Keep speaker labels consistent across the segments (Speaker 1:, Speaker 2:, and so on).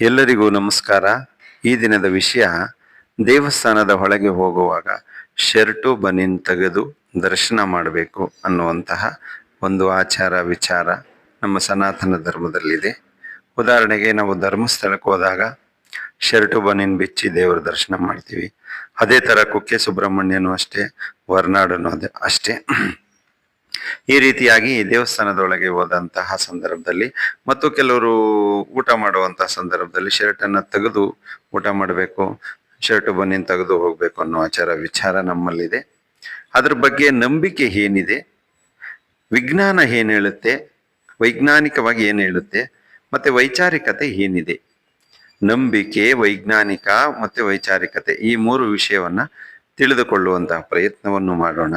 Speaker 1: ಎಲ್ಲರಿಗೂ ನಮಸ್ಕಾರ. ಈ ದಿನದ ವಿಷಯ, ದೇವಸ್ಥಾನದ ಒಳಗೆ ಹೋಗುವಾಗ ಶರ್ಟು, ಬನಿನ್ ತೆಗೆದು ದರ್ಶನ ಮಾಡಬೇಕು ಅನ್ನುವಂತಹ ಒಂದು ಆಚಾರ, ವಿಚಾರ ನಮ್ಮ ಸನಾತನ ಧರ್ಮದಲ್ಲಿದೆ. ಉದಾಹರಣೆಗೆ ನಾವು ಧರ್ಮಸ್ಥಳಕ್ಕೆ ಹೋದಾಗ ಶರ್ಟು, ಬನಿನ್ ಬಿಚ್ಚಿ ದೇವರ ದರ್ಶನ ಮಾಡ್ತೀವಿ. ಅದೇ ಥರ ಕುಕ್ಕೆ ಸುಬ್ರಹ್ಮಣ್ಯನೂ ಅಷ್ಟೇ, ಹೊರ್ನಾಡನು ಅದೇ, ಅಷ್ಟೇ. ಈ ರೀತಿಯಾಗಿ ದೇವಸ್ಥಾನದೊಳಗೆ ಹೋದಂತಹ ಸಂದರ್ಭದಲ್ಲಿ ಮತ್ತು ಕೆಲವರು ಊಟ ಮಾಡುವಂತಹ ಸಂದರ್ಭದಲ್ಲಿ ಶರ್ಟ್ ಅನ್ನ ತೆಗೆದು ಊಟ ಮಾಡಬೇಕು, ಶರ್ಟ್ ಬನ್ನಿನ ತೆಗೆದು ಹೋಗ್ಬೇಕು ಅನ್ನೋ ಆಚಾರ ವಿಚಾರ ನಮ್ಮಲ್ಲಿದೆ. ಅದ್ರ ಬಗ್ಗೆ ನಂಬಿಕೆ ಏನಿದೆ? ವಿಜ್ಞಾನ ಏನ್ ಹೇಳುತ್ತೆ? ವೈಜ್ಞಾನಿಕವಾಗಿ ಏನ್ ಹೇಳುತ್ತೆ? ಮತ್ತೆ ವೈಚಾರಿಕತೆ ಏನಿದೆ? ನಂಬಿಕೆ, ವೈಜ್ಞಾನಿಕ ಮತ್ತೆ ವೈಚಾರಿಕತೆ ಈ ಮೂರು ವಿಷಯವನ್ನ ತಿಳಿದುಕೊಳ್ಳುವಂತಹ ಪ್ರಯತ್ನವನ್ನು ಮಾಡೋಣ.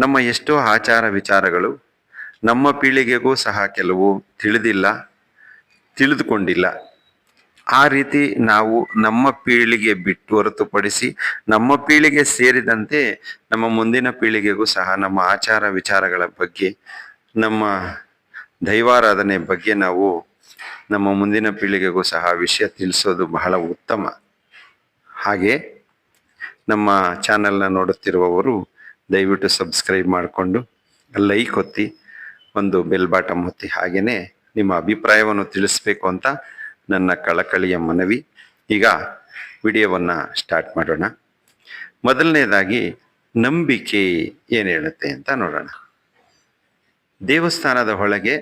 Speaker 1: ನಮ್ಮ ಎಷ್ಟೋ ಆಚಾರ ವಿಚಾರಗಳು ನಮ್ಮ ಪೀಳಿಗೆಗೂ ಸಹ ಕೆಲವು ತಿಳಿದಿಲ್ಲ, ತಿಳಿದುಕೊಂಡಿಲ್ಲ. ಆ ರೀತಿ ನಾವು ನಮ್ಮ ಪೀಳಿಗೆ ಬಿಟ್ಟು ಹೊರತುಪಡಿಸಿ ನಮ್ಮ ಪೀಳಿಗೆ ಸೇರಿದಂತೆ ನಮ್ಮ ಮುಂದಿನ ಪೀಳಿಗೆಗೂ ಸಹ ನಮ್ಮ ಆಚಾರ ವಿಚಾರಗಳ ಬಗ್ಗೆ, ನಮ್ಮ ದೈವಾರಾಧನೆ ಬಗ್ಗೆ ನಾವು ನಮ್ಮ ಮುಂದಿನ ಪೀಳಿಗೆಗೂ ಸಹ ವಿಷಯ ತಿಳಿಸೋದು ಬಹಳ ಉತ್ತಮ. ಹಾಗೆ ನಮ್ಮ ಚಾನೆಲ್ನ ನೋಡುತ್ತಿರುವವರು ದಯವಿಟ್ಟು ಸಬ್ಸ್ಕ್ರೈಬ್ ಮಾಡಿಕೊಂಡು ಲೈಕ್ ಒತ್ತಿ, ಒಂದು ಬೆಲ್ ಬಾಟಮ್ ಒತ್ತಿ ಹಾಗೆಯೇ ನಿಮ್ಮ ಅಭಿಪ್ರಾಯವನ್ನು ತಿಳಿಸ್ಬೇಕು ಅಂತ ನನ್ನ ಕಳಕಳಿಯ ಮನವಿ. ಈಗ ವಿಡಿಯೋವನ್ನು ಸ್ಟಾರ್ಟ್ ಮಾಡೋಣ. ಮೊದಲನೇದಾಗಿ ನಂಬಿಕೆ ಏನು ಹೇಳುತ್ತೆ ಅಂತ ನೋಡೋಣ. ದೇವಸ್ಥಾನದ ಒಳಗೆ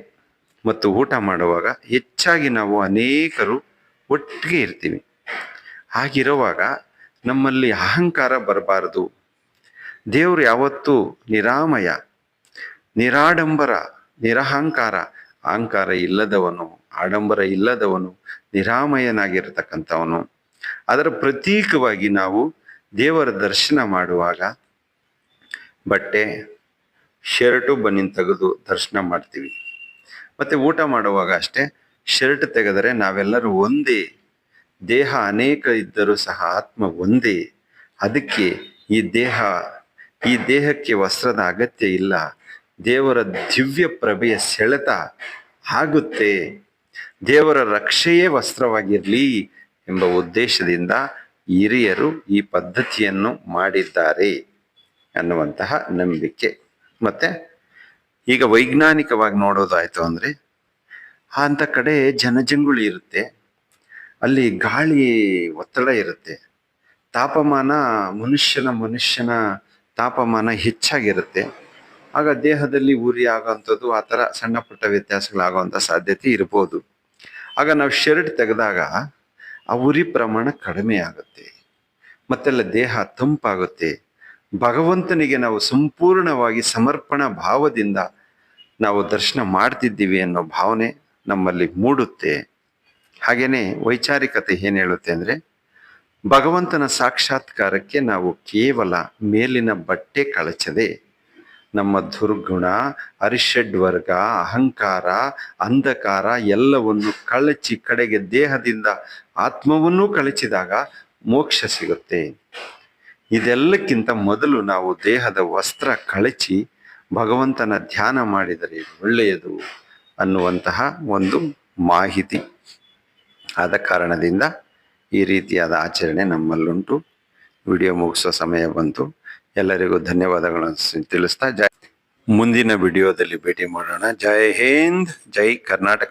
Speaker 1: ಮತ್ತು ಊಟ ಮಾಡುವಾಗ ಹೆಚ್ಚಾಗಿ ನಾವು ಅನೇಕರು ಒಟ್ಟಿಗೆ ಇರ್ತೀವಿ. ಹಾಗಿರುವಾಗ ನಮ್ಮಲ್ಲಿ ಅಹಂಕಾರ ಬರಬಾರದು ದೇವರು ಯಾವತ್ತೂ ನಿರಾಮಯ, ನಿರಾಡಂಬರ, ನಿರಹಂಕಾರ, ಅಹಂಕಾರ ಇಲ್ಲದವನು, ಆಡಂಬರ ಇಲ್ಲದವನು, ನಿರಾಮಯನಾಗಿರತಕ್ಕಂಥವನು. ಅದರ ಪ್ರತೀಕವಾಗಿ ನಾವು ದೇವರ ದರ್ಶನ ಮಾಡುವಾಗ ಬಟ್ಟೆ, ಶರ್ಟು ಬನ್ನಿನ ತೆಗೆದು ದರ್ಶನ ಮಾಡ್ತೀವಿ. ಮತ್ತೆ ಊಟ ಮಾಡುವಾಗ ಅಷ್ಟೇ ಶರ್ಟ್ ತೆಗೆದರೆ ನಾವೆಲ್ಲರೂ ಒಂದೇ, ದೇಹ ಅನೇಕ ಇದ್ದರೂ ಸಹ ಆತ್ಮ ಒಂದೇ. ಅದಕ್ಕೆ ಈ ದೇಹ ಈ ದೇಹಕ್ಕೆ ವಸ್ತ್ರದ ಅಗತ್ಯ ಇಲ್ಲ. ದೇವರ ದಿವ್ಯ ಪ್ರಭೆಯ ಸೆಳೆತ ಆಗುತ್ತೆ. ದೇವರ ರಕ್ಷೆಯೇ ವಸ್ತ್ರವಾಗಿರಲಿ ಎಂಬ ಉದ್ದೇಶದಿಂದ ಹಿರಿಯರು ಈ ಪದ್ಧತಿಯನ್ನು ಮಾಡಿದ್ದಾರೆ ಅನ್ನುವಂತಹ ನಂಬಿಕೆ. ಮತ್ತೆ ಈಗ ವೈಜ್ಞಾನಿಕವಾಗಿ ನೋಡೋದಾಯಿತು ಅಂದ್ರೆ ಅಂತ ಕಡೆ ಜನಜಂಗುಳಿ ಇರುತ್ತೆ. ಅಲ್ಲಿ ಗಾಳಿ ಒತ್ತಡ ಇರುತ್ತೆ. ತಾಪಮಾನ ಮನುಷ್ಯನ ಮನುಷ್ಯನ ತಾಪಮಾನ ಹೆಚ್ಚಾಗಿರುತ್ತೆ. ಆಗ ದೇಹದಲ್ಲಿ ಉರಿ ಆಗೋವಂಥದ್ದು ಆ ಥರ ಸಣ್ಣ ಪುಟ್ಟ ವ್ಯತ್ಯಾಸಗಳಾಗುವಂಥ ಸಾಧ್ಯತೆ ಇರ್ಬೋದು. ಆಗ ನಾವು ಶರ್ಟ್ ತೆಗೆದಾಗ ಆ ಉರಿ ಪ್ರಮಾಣ ಕಡಿಮೆ ಆಗುತ್ತೆ. ಮತ್ತೆಲ್ಲ ದೇಹ ತಂಪಾಗುತ್ತೆ. ಭಗವಂತನಿಗೆ ನಾವು ಸಂಪೂರ್ಣವಾಗಿ ಸಮರ್ಪಣಾ ಭಾವದಿಂದ ನಾವು ದರ್ಶನ ಮಾಡ್ತಿದ್ದೀವಿ ಅನ್ನೋ ಭಾವನೆ ನಮ್ಮಲ್ಲಿ ಮೂಡುತ್ತೆ. ಹಾಗೆಯೇ ವೈಚಾರಿಕತೆ ಏನು ಹೇಳುತ್ತೆ ಅಂದರೆ ಭಗವಂತನ ಸಾಕ್ಷಾತ್ಕಾರಕ್ಕೆ ನಾವು ಕೇವಲ ಮೇಲಿನ ಬಟ್ಟೆ ಕಳಚದೆ ನಮ್ಮ ದುರ್ಗುಣ ಅರಿಷಡ್ವರ್ಗ ಅಹಂಕಾರ, ಅಂಧಕಾರ ಎಲ್ಲವನ್ನು ಕಳಚಿ ಕಡೆಗೆ ದೇಹದಿಂದ ಆತ್ಮವನ್ನೂ ಕಳಚಿದಾಗ ಮೋಕ್ಷ ಸಿಗುತ್ತೆ. ಇದೆಲ್ಲಕ್ಕಿಂತ ಮೊದಲು ನಾವು ದೇಹದ ವಸ್ತ್ರ ಕಳಚಿ ಭಗವಂತನ ಧ್ಯಾನ ಮಾಡಿದರೆ ಒಳ್ಳೆಯದು ಅನ್ನುವಂತಹ ಒಂದು ಮಾಹಿತಿ. ಆದ ಕಾರಣದಿಂದ ಈ ರೀತಿಯಾದ ಆಚರಣೆ ನಮ್ಮಲ್ಲುಂಟು. ವಿಡಿಯೋ ಮುಗಿಸೋ ಸಮಯ ಬಂತು. ಎಲ್ಲರಿಗೂ ಧನ್ಯವಾದಗಳನ್ನು ತಿಳಿಸ್ತಾ ಜೈ ಮುಂದಿನ ವಿಡಿಯೋದಲ್ಲಿ ಭೇಟಿ ಮಾಡೋಣ. ಜೈ ಹಿಂದ್, ಜೈ ಕರ್ನಾಟಕ.